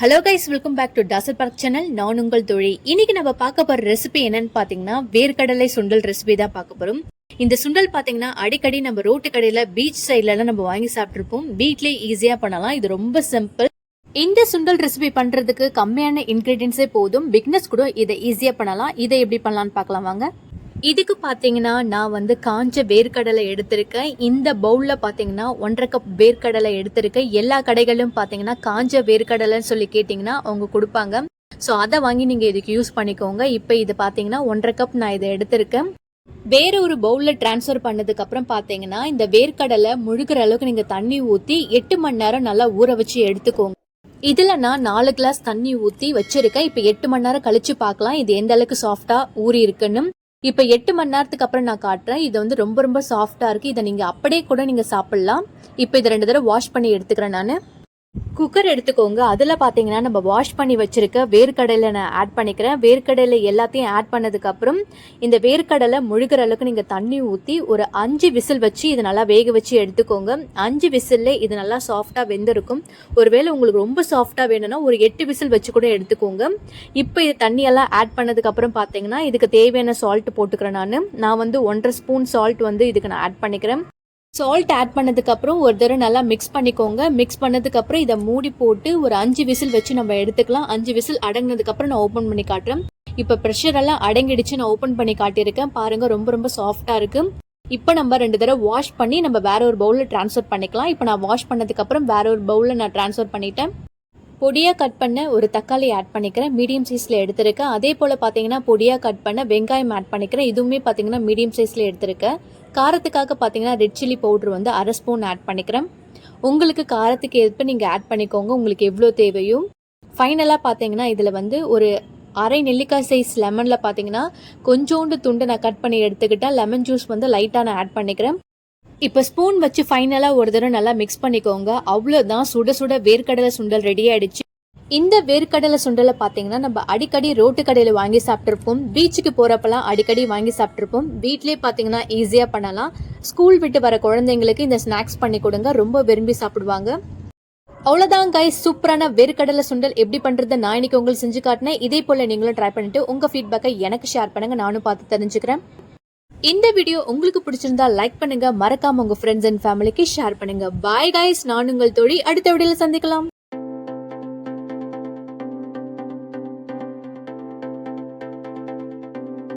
Hello guys welcome back to dazzle park channel நான் உங்கள் தொழில் இன்னைக்கு நம்ம பார்க்க போகிற ரெசிபி என்னன்னு பார்த்தீங்கன்னா வேர்க்கடலை சுண்டல் ரெசிபி தான் பார்க்க போகிறோம் இந்த சுண்டல் பார்த்தீங்கன்னா அடிக்கடி நம்ம ரோட்டு கடையில் பீச் சைட்லலாம் நம்ம வாங்கி சாப்பிட்ருப்போம் வீட்லேயே ஈஸியாக பண்ணலாம். இது ரொம்ப சிம்பிள் இந்த சுண்டல் ரெசிபி பண்ணுறதுக்கு கம்மியான இன்க்ரீடியன்ஸே போதும். பிக்னஸ் கூட இதை ஈஸியாக பண்ணலாம். இதை எப்படி பண்ணலான்னு பார்க்கலாம் வாங்க. இதுக்கு பார்த்தீங்கன்னா நான் வந்து காஞ்ச வேர்க்கடலை எடுத்திருக்கேன். இந்த பவுலில் பார்த்தீங்கன்னா ஒன்றரை கப் வேர்க்கடலை எடுத்திருக்கேன். எல்லா கடைகளும் பார்த்தீங்கன்னா காஞ்ச வேர்க்கடலைன்னு சொல்லி கேட்டிங்கன்னா அவங்க கொடுப்பாங்க. ஸோ அதை வாங்கி நீங்கள் இதுக்கு யூஸ் பண்ணிக்கோங்க. இப்போ இது பார்த்தீங்கன்னா ஒன்றரை கப் நான் இதை எடுத்திருக்கேன். வேற ஒரு பவுலில் ட்ரான்ஸ்ஃபர் பண்ணதுக்கு அப்புறம் பார்த்தீங்கன்னா இந்த வேர்க்கடலை முழுகிற அளவுக்கு நீங்கள் தண்ணி ஊற்றி எட்டு மணி நேரம் நல்லா ஊற வச்சு எடுத்துக்கோங்க. இதில் நான் நாலு கிளாஸ் தண்ணி ஊற்றி வச்சுருக்கேன். இப்போ எட்டு மணி நேரம் கழித்து பார்க்கலாம் இது எந்த அளவுக்கு சாஃப்டாக ஊறி இருக்குன்னு இப்போ எட்டு மணி நேரத்துக்கு அப்புறம் நான் காட்டுறேன். இது வந்து ரொம்ப ரொம்ப சாஃப்டாக இருக்குது இதை நீங்கள் அப்படியே கூட நீங்கள் சாப்பிட்லாம். இப்போ இதை ரெண்டு தடவை வாஷ் பண்ணி எடுத்துக்கிறேன் நான். குக்கர் எடுத்துக்கோங்க. அதில் பார்த்தீங்கன்னா நம்ம வாஷ் பண்ணி வச்சுருக்க வேர்க்கடலை நான் ஆட் பண்ணிக்கிறேன். வேர்க்கடலை எல்லாத்தையும் ஆட் பண்ணதுக்கப்புறம் இந்த வேர்க்கடலை முழுகிற அளவுக்கு நீங்கள் தண்ணி ஊற்றி ஒரு அஞ்சு விசில் வச்சு இது நல்லா வேக வச்சு எடுத்துக்கோங்க. அஞ்சு விசில்ல இது நல்லா சாஃப்டாக வெந்திருக்கும். ஒருவேளை உங்களுக்கு ரொம்ப சாஃப்டாக வேணும்னா ஒரு எட்டு விசில் வச்சு கூட எடுத்துக்கோங்க. இப்போ இது தண்ணியெல்லாம் ஆட் பண்ணதுக்கப்புறம் பார்த்தீங்கன்னா இதுக்கு தேவையான சால்ட் போட்டுக்கிறேன் நான். நான் வந்து ஒன்றரை ஸ்பூன் சால்ட் வந்து இதுக்கு நான் ஆட் பண்ணிக்கிறேன். சால்ட் ஆட் பண்ணதுக்கப்புறம் ஒரு தடவை நல்லா மிக்ஸ் பண்ணிக்கோங்க. மிக்ஸ் பண்ணதுக்கப்புறம் இதை மூடி போட்டு ஒரு அஞ்சு விசில் வச்சு நம்ம எடுத்துக்கலாம். அஞ்சு விசில் அடங்கினதுக்கப்புறம் நான் ஓப்பன் பண்ணி காட்டுறேன். இப்போ ப்ரெஷர் எல்லாம் அடங்கிடுச்சு நான் ஓப்பன் பண்ணி காட்டியிருக்கேன். பாருங்க ரொம்ப ரொம்ப சாஃப்டாக இருக்கு. இப்போ நம்ம ரெண்டு தடவை வாஷ் பண்ணி நம்ம வேற ஒரு பவுலில் ட்ரான்ஸ்ஃபர் பண்ணிக்கலாம். இப்போ நான் வாஷ் பண்ணதுக்கப்புறம் வேற ஒரு பவுலில் நான் ட்ரான்ஸ்ஃபர் பண்ணிட்டேன். பொடியாக கட் பண்ண ஒரு தக்காளி ஆட் பண்ணிக்கிறேன். மீடியம் சைஸில் எடுத்திருக்கேன். அதே போல் பார்த்தீங்கன்னா பொடியாக கட் பண்ண வெங்காயம் ஆட் பண்ணிக்கிறேன். இதுவுமே பார்த்தீங்கன்னா மீடியம் சைஸில் எடுத்திருக்கேன். காரத்துக்காக பார்த்தீங்கன்னா ரெட் சில்லி பவுடர் வந்து அரை ஸ்பூன் ஆட் பண்ணிக்கிறேன். உங்களுக்கு காரத்துக்கு ஏற்ப நீங்கள் ஆட் பண்ணிக்கோங்க. உங்களுக்கு எவ்வளோ தேவையும் ஃபைனலாக பார்த்தீங்கன்னா இதில் வந்து ஒரு அரை நெல்லிக்காய் சைஸ் லெமனில் பார்த்தீங்கன்னா கொஞ்சோண்டு துண்டு நான் கட் பண்ணி எடுத்துக்கிட்டால் லெமன் ஜூஸ் வந்து லைட்டாக நான் ஆட் பண்ணிக்கிறேன். இப்போ ஸ்பூன் வச்சு ஃபைனலாக ஒரு தடவை நல்லா மிக்ஸ் பண்ணிக்கோங்க. அவ்வளோதான் சுட சுட வேர்க்கடலை சுண்டல் ரெடி ஆயிடுச்சு. இந்த வேர்க்கடலை சுண்டலை பார்த்தீங்கன்னா நம்ம அடிக்கடி ரோட்டு கடையில் வாங்கி சாப்பிட்ருப்போம் பீச்சுக்கு போகிறப்பெல்லாம் அடிக்கடி வாங்கி சாப்பிட்ருப்போம் வீட்லேயே பார்த்தீங்கன்னா ஈஸியாக பண்ணலாம். ஸ்கூல் விட்டு வர குழந்தைங்களுக்கு இந்த ஸ்நாக்ஸ் பண்ணி கொடுங்க. ரொம்ப விரும்பி சாப்பிடுவாங்க. அவ்வளோதான் கைஸ் சூப்பரான வேர்க்கடலை சுண்டல். எப்படி பண்ணுறது நான் இன்னைக்கு உங்களுக்கு செஞ்சு காட்டினேன். இதே போல் நீங்களும் ட்ரை பண்ணிட்டு உங்கள் ஃபீட்பேக்கை எனக்கு ஷேர் பண்ணுங்கள் நானும் பார்த்து தெரிஞ்சுக்கிறேன். இந்த வீடியோ உங்களுக்கு பிடிச்சிருந்தா லைக் பண்ணுங்க. மறக்காம உங்க ஃப்ரெண்ட்ஸ் அண்ட் ஃபேமிலிக்கு ஷேர் பண்ணுங்க. பாய் கைஸ் நான் உங்கள் தோழி. அடுத்த வீடியோல சந்திக்கலாம்.